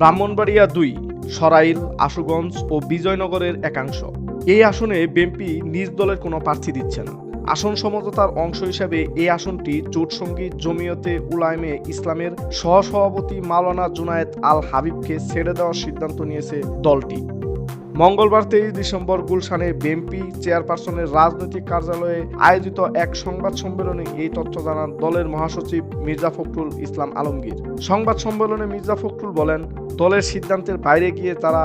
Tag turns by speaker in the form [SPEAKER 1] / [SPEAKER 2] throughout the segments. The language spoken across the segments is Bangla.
[SPEAKER 1] ব্রাহ্মণবাড়িয়া দুই, সরাইল, আশুগঞ্জ ও বিজয়নগরের একাংশ। এই আসনে বিএনপি নিজ দলের কোনো প্রার্থী দিচ্ছে না। আসন সমঝোতার অংশ হিসাবে এই আসনটি জোটসঙ্গী জমিয়তে উলায়মে ইসলামের সহসভাপতি মাওলানা জুনায়েদ আল হাবিবকে ছেড়ে দেওয়ার সিদ্ধান্ত নিয়েছে দলটি। মঙ্গলবার তেইশ ডিসেম্বর গুলশানে বিএনপি চেয়ারপারসনের রাজনৈতিক কার্যালয়ে আয়োজিত এক সংবাদ সম্মেলনে এই তথ্য জানান দলের মহাসচিব মির্জা ফখরুল ইসলাম আলমগীর। সংবাদ সম্মেলনে মির্জা ফখরুল বলেন, দলের সিদ্ধান্তের বাইরে গিয়ে তারা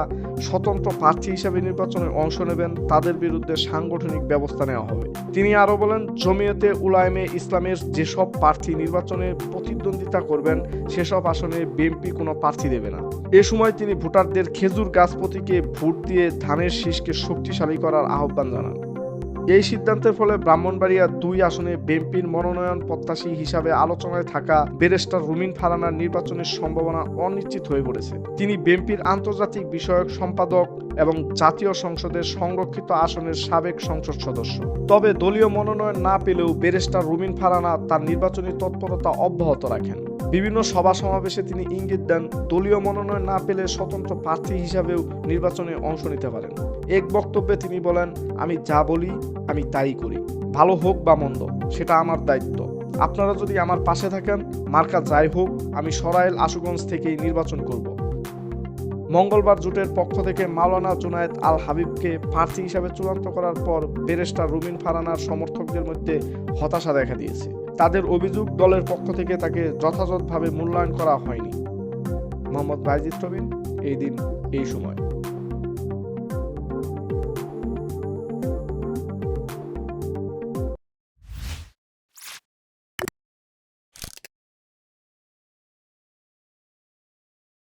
[SPEAKER 1] স্বতন্ত্র প্রার্থী হিসেবে নির্বাচনে অংশ নেবেন, তাদের বিরুদ্ধে সাংগঠনিক ব্যবস্থা নেওয়া হবে। তিনি আরও বলেন, জমিয়তে উলায়মে ইসলামের যেসব প্রার্থী নির্বাচনে প্রতিদ্বন্দ্বিতা করবেন, সেসব আসনে বিএনপি কোনো প্রার্থী দেবে না। এ সময় তিনি ভোটারদের খেজুর গাছ প্রতীকে ভোট দিয়ে ধানের শীষকে শক্তিশালী করার আহ্বান জানান। এই সিদ্ধান্তের ফলে ব্রাহ্মণবাড়িয়া দুই আসনে বিএনপির মনোনয়ন প্রত্যাশী হিসাবে আলোচনায় থাকা ব্যারিস্টার রুমিন ফারানার নির্বাচনের সম্ভাবনা অনিশ্চিত হয়ে পড়েছে। তিনি বিএনপির আন্তর্জাতিক বিষয়ক সম্পাদক এবং জাতীয় সংসদের সংরক্ষিত আসনের সাবেক সংসদ সদস্য। তবে দলীয় মনোনয়ন না পেলেও ব্যারিস্টার রুমিন ফারানা তার নির্বাচনী তৎপরতা অব্যাহত রাখেন। বিভিন্ন সভা সমাবেশে তিনি ইঙ্গিত দেন, দলীয় মনোনয়ন না পেলে স্বতন্ত্র প্রার্থী হিসাবেও নির্বাচনে অংশ নিতে পারেন। এক বক্তব্যে তিনি বলেন, আমি যা বলি, আমি তাই করি। ভালো হোক বা মন্দ, সেটা আমার দায়িত্ব। আপনারা যদি আমার পাশে থাকেন, মার্কা যাই হোক, আমি সরাইল আশুগঞ্জ থেকেই নির্বাচন করব। মঙ্গলবার জোটের পক্ষ থেকে মাওলানা জুনায়েদ আল হাবিবকে প্রার্থী হিসাবে চূড়ান্ত করার পর বেরেস্টার রুমিন ফারানার সমর্থকদের মধ্যে হতাশা দেখা দিয়েছে। তাদের অভিযোগ দলের পক্ষ থেকে তাকে যথাযথভাবে মূল্যায়ন করা হয়নি। মোহাম্মদ বাইজিদ এই দিন, এই সময়।